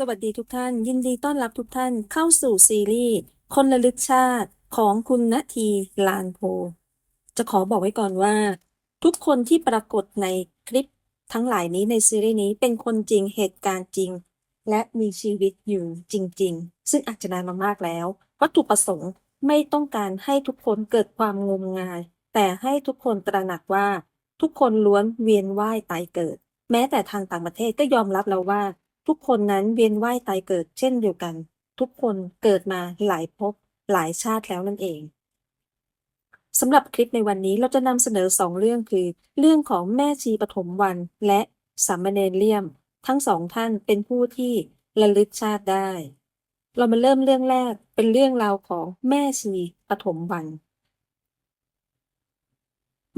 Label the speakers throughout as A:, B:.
A: สวัสดีทุกท่าน ยินดีต้อนรับทุกท่านเข้าสู่ซีรีส์คนระลึกชาติของคุณณทีลานโพ จะขอบอกไว้ก่อนว่า ทุกคนที่ปรากฏในคลิปทั้งหลายนี้ในซีรีส์นี้เป็นคนจริงเหตุการณ์จริง และมีชีวิตอยู่จริง ๆ ซึ่งอาจจะนานมามากแล้ว วัตถุประสงค์ไม่ต้องการให้ทุกคนเกิดความงมงาย แต่ให้ทุกคนตระหนักว่า ทุกคนล้วนเวียนว่ายตายเกิด แม้แต่ทางต่างประเทศก็ยอมรับแล้วว่า ทุกคนนั้นเวียนว่ายตายเกิดเช่นเดียวกัน ทุกคนเกิดมาหลายภพหลายชาติแล้วนั่นเองสำหรับคลิปในวันนี้เราจะนำเสนอสองเรื่องคือ เรื่องของแม่ชีปฐมวันและสามเณรเลี่ยม ทั้งสองท่านเป็นผู้ที่ระลึกชาติได้ เรามาเริ่มเรื่องแรกเป็นเรื่องราวของแม่ชีปฐมวัน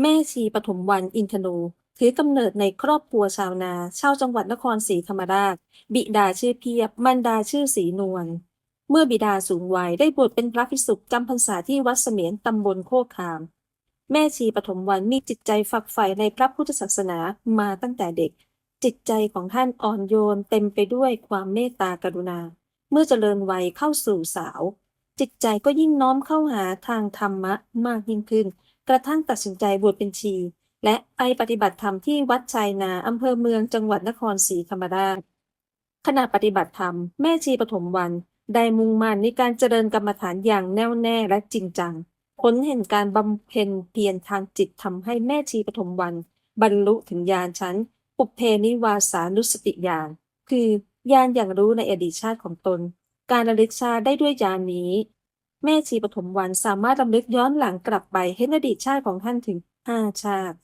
A: แม่ชีปฐมวันอินทนู ถือกำเนิดในครอบครัวชาวนาชาวจังหวัดนครศรีธรรมราช บิดาชื่อเพียบ มารดาชื่อศรีนวล เมื่อบิดาสูงวัยได้บวชเป็นพระภิกษุจำพรรษาที่วัดเสมียนตำบลโคกขาม แม่ชีปฐมวันมีจิตใจฝักใฝ่ในพระพุทธศาสนามาตั้งแต่เด็ก จิตใจของท่านอ่อนโยนเต็มไปด้วยความเมตตากรุณา เมื่อเจริญวัยเข้าสู่สาว จิตใจก็ยิ่งน้อมเข้าหาทางธรรมะมากยิ่งขึ้น กระทั่งตัดสินใจบวชเป็นชี และไปปฏิบัติธรรมที่วัดชายนาอำเภอเมืองจังหวัดนครศรีธรรมราชขณะปฏิบัติธรรมแม่ชีปฐมวันได้มุ่งมั่นในการเจริญกรรมฐานอย่างแน่วแน่และจริงจัง ผลเห็นการบำเพ็ญเพียรทางจิตทำให้แม่ชีปฐมวัน บรรลุถึงญาณชั้น ปุเพนิวาสานุสติญาณคือญาณอย่างรู้ในอดีตชาติของตน การระลึกชาติได้ด้วยญาณนี้ แม่ชีปฐมวันสามารถรำลึกย้อนหลังกลับไปเห็นอดีตชาติของท่านถึงห้าชาติ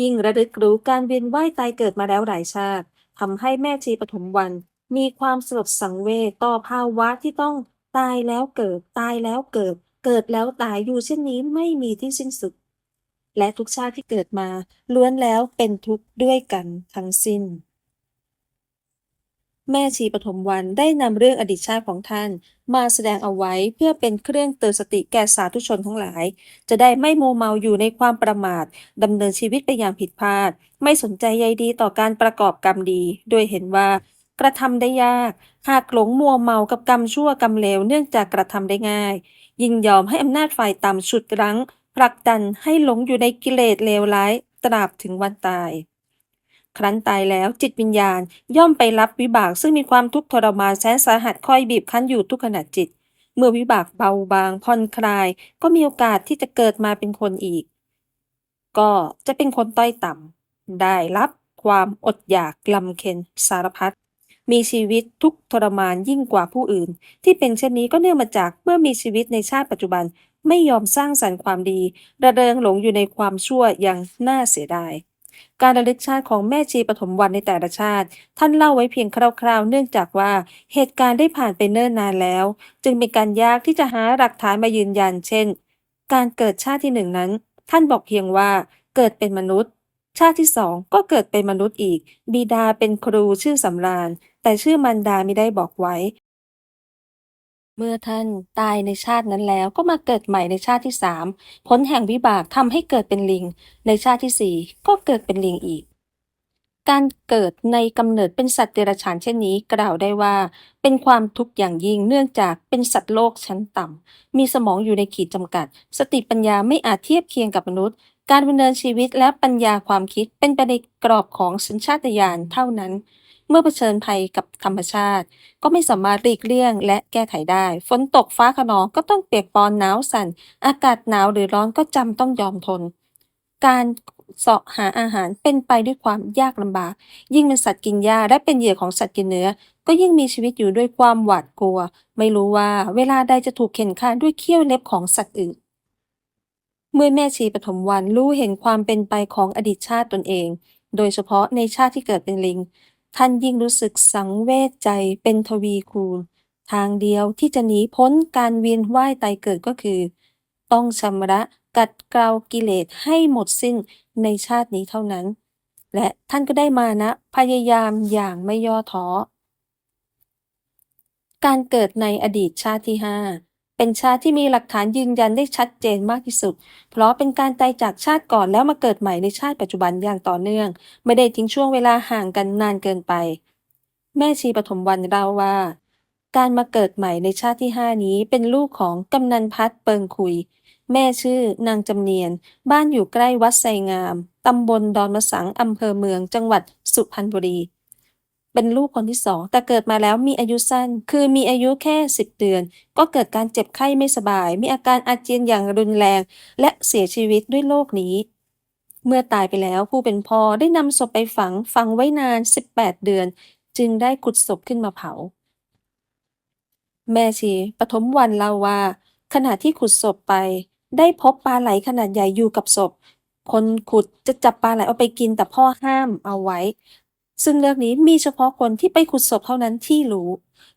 A: ยิ่งระลึกรู้การเวียนว่ายตายเกิดมาแล้วหลายชาติทำให้แม่ชีปฐมวัน มีความสลดสังเวชต่อภาวะที่ต้องตายแล้วเกิด ตายแล้วเกิด เกิดแล้วตายอยู่เช่นนี้ไม่มีที่สิ้นสุด และทุกชาติที่เกิดมาล้วนแล้วเป็นทุกข์ด้วยกันทั้งสิ้น แม่ชีปฐมวันได้นำเรื่องอดีตชาติของท่าน มาแสดงเอาไว้เพื่อเป็นเครื่องเตือนสติแก่สาธุชนทั้งหลาย จะได้ไม่โมวเมาอยู่ในความประมาทดำเนินชีวิตไปอย่างผิดพลาด ไม่สนใจใยดีต่อการประกอบกรรมดี โดยเห็นว่ากระทำได้ยาก หากหลงมัวเมากับกรรมชั่วกรรมเลวเนื่องจากกระทำได้ง่าย ยินยอมให้อำนาจฝ่ายต่ำฉุดรั้งผลักดันให้หลงอยู่ในกิเลสเลวร้ายตราบถึงวันตาย ครั้นตายแล้วจิตวิญญาณย่อมไปรับวิบากซึ่งมีความทุกข์ทรมานแสนสาหัสคอยบีบคั้นอยู่ทุกขณะจิต เมื่อวิบากเบาบางผ่อนคลาย ก็มีโอกาสที่จะเกิดมาเป็นคนอีก ก็จะเป็นคนต้อยต่ำได้รับความอดอยากลำเค็ญสารพัดมีชีวิตทุกข์ทรมานยิ่งกว่าผู้อื่น ที่เป็นเช่นนี้ก็เนื่องมาจากเมื่อมีชีวิตในชาติปัจจุบัน ไม่ยอมสร้างสรรค์ความดี ระเริงหลงอยู่ในความชั่วอย่างน่าเสียดาย การระลึกชาติของแม่ชีปฐมวันในแต่ละชาติ ท่านเล่าไว้เพียงคร่าวๆ เนื่องจากว่าเหตุการณ์ได้ผ่านไปเนิ่นนานแล้ว จึงเป็นการยากที่จะหาหลักฐานมายืนยัน เช่น การเกิดชาติที่หนึ่งนั้น ท่านบอกเพียงว่าเกิดเป็นมนุษย์ ชาติที่สองก็เกิดเป็นมนุษย์อีก บิดาเป็นครูชื่อสำราญ แต่ชื่อมารดาไม่ได้บอกไว้ เมื่อท่านตายในชาตินั้นแล้ว ก็มาเกิดใหม่ในชาติที่สามผลแห่งวิบากทำให้เกิดเป็นลิง ในชาติที่สี่ก็เกิดเป็นลิงอีก การเกิดในกำเนิดเป็นสัตว์เดรัจฉานเช่นนี้กล่าวได้ว่า เป็นความทุกข์อย่างยิ่งเนื่องจากเป็นสัตว์โลกชั้นต่ำมีสมองอยู่ในขีดจำกัด สติปัญญาไม่อาจเทียบเคียงกับมนุษย์ การดำเนินชีวิตและปัญญาความคิดเป็นไปในกรอบของสัญชาตญาณเท่านั้น เมื่อเผชิญภัยกับธรรมชาติ ก็ไม่สามารถหลีกเลี่ยงและแก้ไขได้ ฝนตกฟ้าขนองก็ต้องเปียกปอนหนาวสั่น อากาศหนาวหรือร้อนก็จำต้องยอมทน การเสาะหาอาหารเป็นไปด้วยความยากลำบาก ยิ่งเป็นสัตว์กินหญ้าและเป็นเหยื่อของสัตว์กินเนื้อ ก็ยิ่งมีชีวิตอยู่ด้วยความหวาดกลัว ไม่รู้ว่าเวลาใดจะถูกเข็นฆ่าด้วยเขี้ยวเล็บของสัตว์อื่น เมื่อแม่ชีปฐมวันรู้เห็นความเป็นไปของอดีตชาติตนเอง โดยเฉพาะในชาติที่เกิดเป็นลิง ท่านยิ่งรู้สึกสังเวชใจเป็นทวีคูณ ทางเดียวที่จะหนีพ้นการเวียนว่ายตายเกิดก็คือ ต้องชำระกัดเกลากิเลสให้หมดสิ้นในชาตินี้เท่านั้น และท่านก็ได้มานะ พยายามอย่างไม่ย่อท้อ การเกิดในอดีตชาติที่ห้า เป็นชาติที่มีหลักฐานยืนยันได้ชัดเจนมากที่สุด เพราะเป็นการตายจากชาติก่อนแล้วมาเกิดใหม่ในชาติปัจจุบันอย่างต่อเนื่อง ไม่ได้ทิ้งช่วงเวลาห่างกันนานเกินไป แม่ชีปฐมวรรณเล่าว่า การมาเกิดใหม่ในชาติที่ห้านี้เป็นลูกของกำนันพัดเปิงคุย แม่ชื่อนางจำเนียน บ้านอยู่ใกล้วัดไซงามตำบลดอนมะสังอำเภอเมือง จังหวัดสุพรรณบุรี เป็นลูกคนที่สองแต่เกิดมาแล้วมีอายุสั้น คือมีอายุแค่สิบเดือน ก็เกิดการเจ็บไข้ไม่สบาย มีอาการอาเจียนอย่างรุนแรง และเสียชีวิตด้วยโรคนี้เมื่อตายไปแล้วผู้เป็นพ่อได้นำศพไปฝังฝังไว้นาน 18 เดือน จึงได้ขุดศพขึ้นมาเผา แม่ชีปฐมวรรณเล่าว่า ขณะที่ขุดศพไป ได้พบปลาไหลขนาดใหญ่อยู่กับศพ คนขุดจะจับปลาไหลเอาไปกินแต่พ่อห้ามเอาไว้ ซึ่งเรื่องนี้มีเฉพาะคนที่ไปขุดศพเท่านั้นที่รู้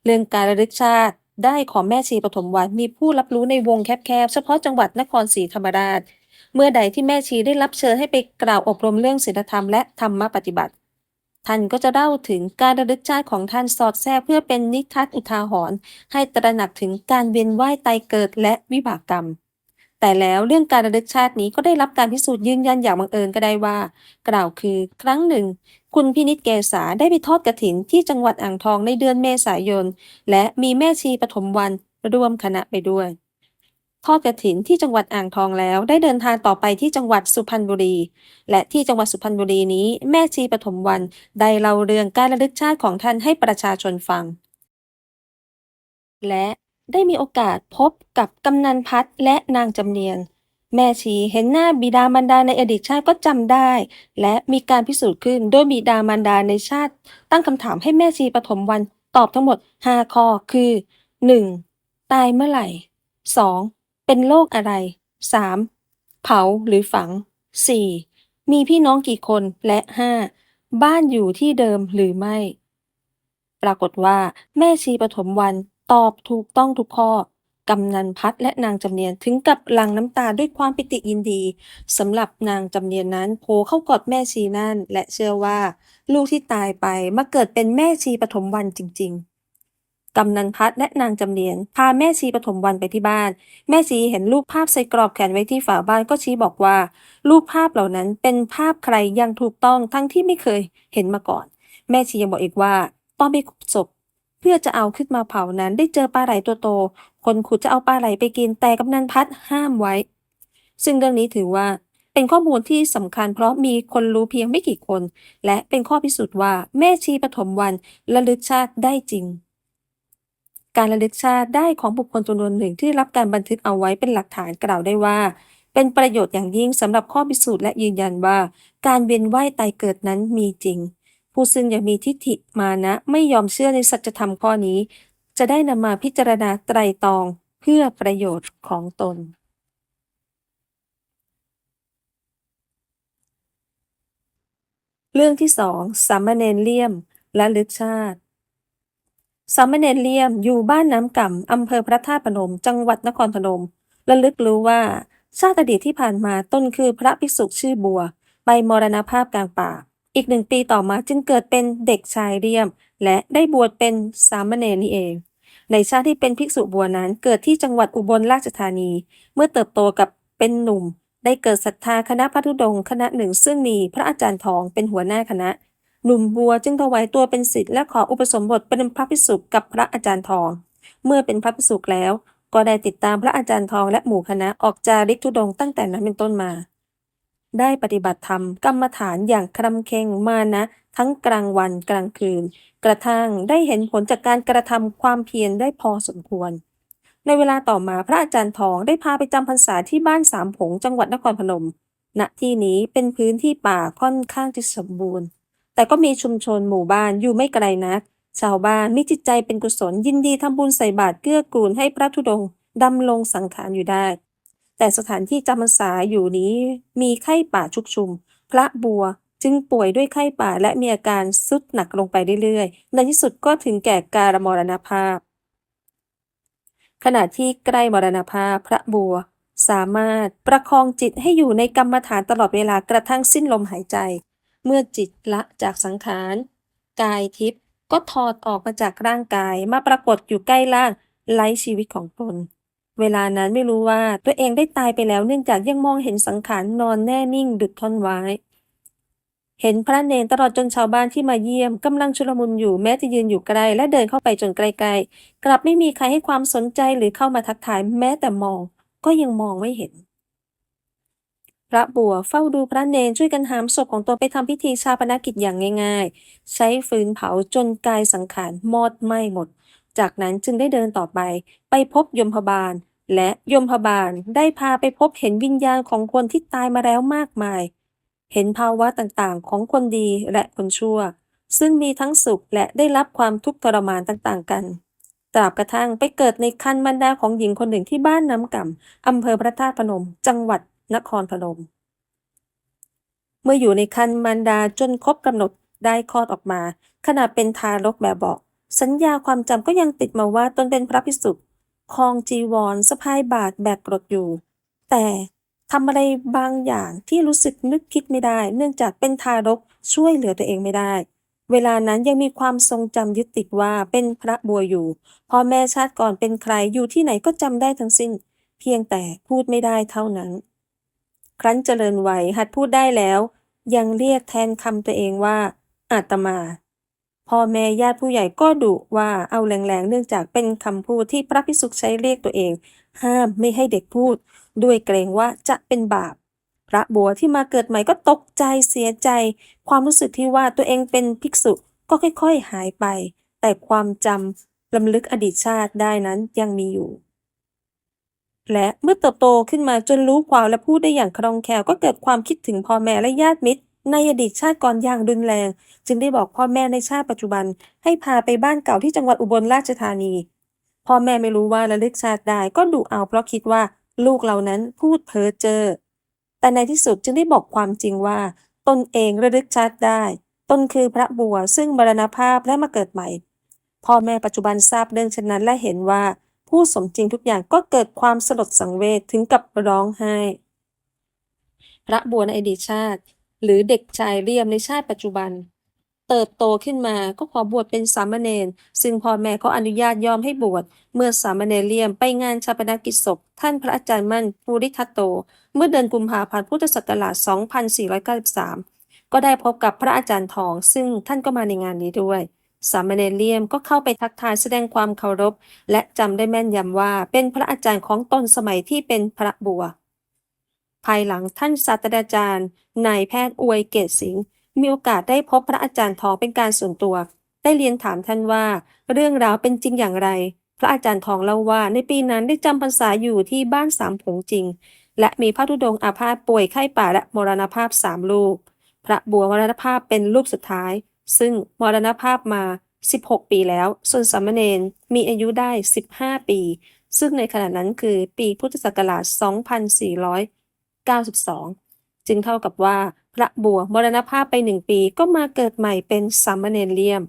A: เรื่องการระลึกชาติได้ของแม่ชีปฐมวรรณมีผู้รับรู้ในวงแคบๆ เฉพาะจังหวัดนครศรีธรรมราช เมื่อใดที่แม่ชีได้รับเชิญให้ไปกล่าวอบรมเรื่องศีลธรรมและธรรมปฏิบัติ ท่านก็จะเล่าถึงการระลึกชาติของท่านสอดแทรกเพื่อเป็นนิทัศน์อุทาหรณ์ให้ตระหนักถึงการเวียนว่ายตายเกิดและวิบากกรรม แต่แล้วเรื่องการระลึกชาตินี้ก็ได้รับการพิสูจน์ยืนยันอย่างบังเอิญก็ได้ว่า กล่าวคือครั้งหนึ่ง คุณพินิจเกษาได้ไปทอดกฐินที่จังหวัดอ่างทองในเดือนเมษายน และมีแม่ชีปฐมวันร่วมคณะไปด้วยทอดกฐินที่จังหวัดอ่างทองแล้วได้เดินทางต่อไปที่จังหวัดสุพรรณบุรี และที่จังหวัดสุพรรณบุรีนี้แม่ชีปฐมวันได้เล่าเรื่องการระลึกชาติของท่านให้ประชาชนฟัง และ ได้มีโอกาสพบกับกำนันพัดและนางจำเนียน แม่ชีเห็นหน้าบิดามารดาในอดีตชาติก็จำได้ และมีการพิสูจน์ขึ้นโดยบิดามารดาในชาติ ตั้งคำถามให้แม่ชีปฐมวันตอบทั้งหมด 5 ข้อคือ 1. ตายเมื่อไหร่ 2. เป็นโรคอะไร 3. เผาหรือฝัง 4. มีพี่น้องกี่คนและ 5. บ้านอยู่ที่เดิมหรือไม่ ปรากฏว่าแม่ชีปฐมวัน ตอบถูกต้องทุกข้อกำนันพัดและนางจำเนียนถึงกับหลั่งน้ำตาด้วยความปิติยินดีสำหรับนางจำเนียนนั้นโผเข้ากอดแม่ชีนั่น และเชื่อว่า ลูกที่ตายไปมาเกิดเป็นแม่ชีปฐมวันจริง ๆกำนันพัดและนางจำเนียนพาแม่ชีปฐมวันไปที่บ้าน แม่ชีเห็นรูปภาพใส่กรอบแขวนไว้ที่ฝาบ้านก็ชี้บอกว่า รูปภาพเหล่านั้นเป็นภาพใครยังถูกต้องทั้งที่ไม่เคยเห็นมาก่อน แม่ชียังบอกอีกว่าตอนไปขุดศพ พื่อจะเอาขึ้นมาเผานั้นได้เจอปลาไหลตัวโต คนขุดจะเอาปลาไหลไปกินแต่กำนันพัดห้ามไว้ ซึ่งเรื่องนี้ถือว่าเป็นข้อมูลที่สำคัญเพราะมีคนรู้เพียงไม่กี่คน และเป็นข้อพิสูจน์ว่าแม่ชีปฐมวันระลึกชาติได้จริง การระลึกชาติได้ของบุคคลจำนวนหนึ่งที่รับการบันทึกเอาไว้เป็นหลักฐานกล่าวได้ว่า เป็นประโยชน์อย่างยิ่งสำหรับข้อพิสูจน์และยืนยันว่า การเวียนว่ายตายเกิดนั้นมีจริง ผู้ซึ่งยังมีทิฏฐิมานะไม่ยอมเชื่อในสัจธรรมข้อนี้ จะได้นำมาพิจารณาไตรตรองเพื่อประโยชน์ของตน เรื่องที่สองสามเณรเลี่ยมและลึกชาติสามเณรเลี่ยมอยู่บ้านน้ำก่ำอำเภอพระธาตุพนม จังหวัดนครพนมระลึกรู้ว่า ชาติอดีตที่ผ่านมาต้นคือพระภิกษุชื่อบัว ไปมรณภาพกลางป่า อีกหนึ่งปีต่อมาจึงเกิดเป็นเด็กชายเลี่ยม และได้บวชเป็นสามเณรนี่เอง ในชาติที่เป็นภิกษุบัวนั้นเกิดที่จังหวัดอุบลราชธานี เมื่อเติบโตกับเป็นหนุ่ม ได้เกิดศรัทธาคณะพระธุดงคณะหนึ่ง ซึ่งมีพระอาจารย์ทองเป็นหัวหน้าคณะ หนุ่มบัวจึงถวายตัวเป็นศิษย์และขออุปสมบทเป็นพระภิกษุกับพระอาจารย์ทอง เมื่อเป็นพระภิกษุแล้ว ก็ได้ติดตามพระอาจารย์ทองและหมู่คณะออกจาริกธุดงตั้งแต่นั้นเป็นต้นมา ได้ปฏิบัติธรรมกรรมฐานอย่างครำเค็งมานะ ทั้งกลางวันกลางคืน กระทั่งได้เห็นผลจากการกระทำความเพียรได้พอสมควร ในเวลาต่อมาพระอาจารย์ทองได้พาไปจำพรรษาที่บ้านสามผงจังหวัดนครพนม ณที่นี้เป็นพื้นที่ป่าค่อนข้างที่สมบูรณ์ แต่ก็มีชุมชนหมู่บ้านอยู่ไม่ไกลนัก ชาวบ้านมีจิตใจเป็นกุศลยินดีทำบุญใส่บาตรเกื้อกูลให้พระธุดงค์ดำลงสังขารอยู่ได้ แต่สถานที่จำพรรษาอยู่นี้มีไข้ป่าชุกชุม พระบัวจึงป่วยด้วยไข้ป่าและมีอาการสุดหนักลงไปเรื่อยๆ ในที่สุดก็ถึงแก่การมรณภาพ ขณะที่ใกล้มรณภาพพระบัว สามารถประคองจิตให้อยู่ในกรรมฐานตลอดเวลากระทั่งสิ้นลมหายใจ เมื่อจิตละจากสังขาร กายทิพย์ก็ถอดออกมาจากร่างกายมาปรากฏอยู่ใกล้ร่างไร้ชีวิตของตน เวลานั้นไม่รู้ว่าตัวเองได้ตายไปแล้วเนื่องจากยังมองเห็นสังขารนอนแน่นิ่งดุดท่อนไว้เห็นพระเนนตลอดจนชาวบ้านที่มาเยี่ยมกำลังชุลมุนอยู่แม้จะยืนอยู่ไกลและเดินเข้าไปจนใกล้ๆกลับไม่มีใครให้ความสนใจหรือเข้ามาทักทายแม้แต่มอง ก็ยังมองไม่เห็น พระบัวเฝ้าดูพระเนนช่วยกันหามศพของตนไปทำพิธีชาปนกิจอย่างง่าย ๆ ใช้ฟืนเผาจนกายสังขารมอดไหม้หมด จากนั้นจึงได้เดินต่อไป ไปพบยมพบาล และยมพบาลได้พาไปพบเห็นวิญญาณของคนที่ตายมาแล้วมากมาย เห็นภาวะต่างๆ ของคนดีและคนชั่ว ซึ่งมีทั้งสุขและได้รับความทุกข์ทรมานต่างๆ กันตราบกระทั่งไปเกิดในคันบรรดาของหญิงคนหนึ่งที่บ้านน้ำก่ำอำเภอพระธาตุพนม จังหวัดนครพนม เมื่ออยู่ในคันมารดาจนครบกำหนดได้คลอดออกมา ขณะเป็นทารกแบบบาะ สัญญาความจำก็ยังติดมาว่าตนเป็นพระภิกษุคลองจีวรสะพายบาทแบกกรดอยู่ แต่ทำอะไรบางอย่างที่รู้สึกนึกคิดไม่ได้ เนื่องจากเป็นทารกช่วยเหลือตัวเองไม่ได้ เวลานั้นยังมีความทรงจำยึดติดว่าเป็นพระบัวอยู่พ่อแม่ชาติก่อนเป็นใครอยู่ที่ไหนก็จำได้ทั้งสิ้น เพียงแต่พูดไม่ได้เท่านั้น ครั้นเจริญวัยหัดพูดได้แล้ว ยังเรียกแทนคำตัวเองว่าอาตมา พ่อแม่ญาติผู้ใหญ่ก็ดุว่าเอาแรงๆ เนื่องจากเป็นคำพูดที่พระภิกษุใช้เรียกตัวเอง ห้ามไม่ให้เด็กพูด ด้วยเกรงว่าจะเป็นบาป พระบัวที่มาเกิดใหม่ก็ตกใจเสียใจ ความรู้สึกที่ว่าตัวเองเป็นภิกษุก็ค่อยๆหายไป แต่ความจำลำลึกอดีตชาติได้นั้นยังมีอยู่ และเมื่อเติบโตขึ้นมาจนรู้ความและพูดได้อย่างคล่องแคล่วก็เกิดความคิดถึงพ่อแม่และญาติมิตร ในอดีตชาติก่อนอย่างรุนแรง จึงได้บอกพ่อแม่ในชาติปัจจุบัน ให้พาไปบ้านเก่าที่จังหวัดอุบลราชธานี พ่อแม่ไม่รู้ว่าระลึกชาติได้ก็ดุเอาเพราะคิดว่าลูกเหล่านั้นพูดเพ้อเจ้อแต่ในที่สุดจึงได้บอกความจริงว่า ตนเองระลึกชาติได้ ตนคือพระบัวซึ่งมรณภาพและมาเกิดใหม่ พ่อแม่ปัจจุบันทราบเรื่องเช่นนั้นและเห็นว่า ผู้สมจริงทุกอย่างก็เกิดความสลดสังเวชถึงกับร้องไห้ พระบัวในอดีตชาติ หรือเด็กชายเลี่ยมในชาติปัจจุบัน เติบโตขึ้นมาก็ขอบวชเป็นสามเณรซึ่งพ่อแม่ก็อนุญาตยอมให้บวชเมื่อสามเณรเลี่ยมไปงานชาปนกิจศพ ท่านพระอาจารย์มั่นภูริทัตโต เมื่อเดือนกุมภาพันธ์พุทธศักราช 2493 ก็ได้พบกับพระอาจารย์ทอง ซึ่งท่านก็มาในงานนี้ด้วยสามเณรเลี่ยมก็เข้าไปทักทายแสดงความเคารพ และจำได้แม่นยำว่าเป็นพระอาจารย์ของตนสมัยที่เป็นพระบัว ภายหลังท่านศาสตราจารย์นายแพทย์อวยเกตสิงห์มีโอกาสได้พบพระอาจารย์ทองเป็นการส่วนตัว ได้เรียนถามท่านว่า เรื่องราวเป็นจริงอย่างไร พระอาจารย์ทองเล่าว่าในปีนั้นได้จำพรรษาอยู่ที่บ้านสามผงจริง และมีพระธุดงอาพาธป่วยไข้ป่าและมรณภาพสามลูก พระบัวมรณภาพเป็นลูกสุดท้าย ซึ่งมรณภาพมา 16 ปีแล้ว ส่วนสามเณรมีอายุได้ 15 ปี ซึ่งในขณะนั้นคือปีพุทธศักราช 92 จึงเท่ากับว่าพระบัวมรณภาพไปหนึ่งปีก็มาเกิดใหม่เป็นสามเณรเลี่ยม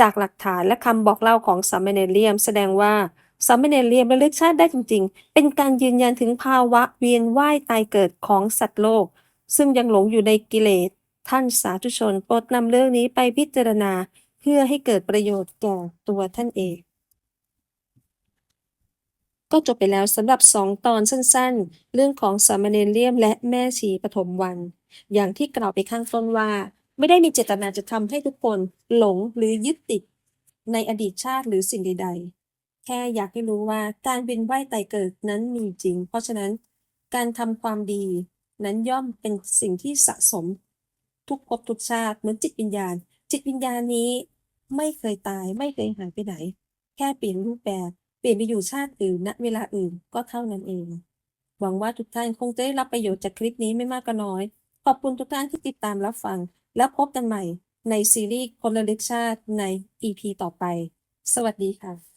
A: จากหลักฐานและคำบอกเล่าของสามเณรเลี่ยม แสดงว่าสามเณรเลี่ยมระลึกชาติได้จริง ๆ เป็นการยืนยันถึงภาวะเวียนว่ายตายเกิดของสัตว์โลก ซึ่งยังหลงอยู่ในกิเลส ท่านสาธุชนโปรดนำเรื่องนี้ไปพิจารณา เพื่อให้เกิดประโยชน์แก่ตัวท่านเอง ก็จบไปแล้วสำหรับสองตอนสั้นๆ เรื่องของสามเณรเลี่ยมและแม่ชีปฐมวัน อย่างที่กล่าวไปข้างต้นว่า ไม่ได้มีเจตนาจะทำให้ทุกคนหลงหรือยึดติด ในอดีตชาติหรือสิ่งใด ๆ แค่อยากให้รู้ว่าการเวียนว่ายตายเกิดนั้นมีจริง เพราะฉะนั้นการทำความดี นั้นย่อมเป็นสิ่งที่สะสม ทุกภพทุกชาติเหมือนจิตวิญญาณ จิตวิญญาณนี้ไม่เคยตายไม่เคยหายไปไหน แค่เปลี่ยนรูปแบบ เปลี่ยนไปอยู่ชาติอื่นณเวลาอื่นก็เท่านั้นเอง หวังว่าทุกท่านคงจะได้รับประโยชน์จากคลิปนี้ไม่มากก็น้อย ขอบคุณทุกท่านที่ติดตามรับฟัง แล้วพบกันใหม่ในซีรีส์คนละลึกชาติใน EP ต่อไป สวัสดีค่ะ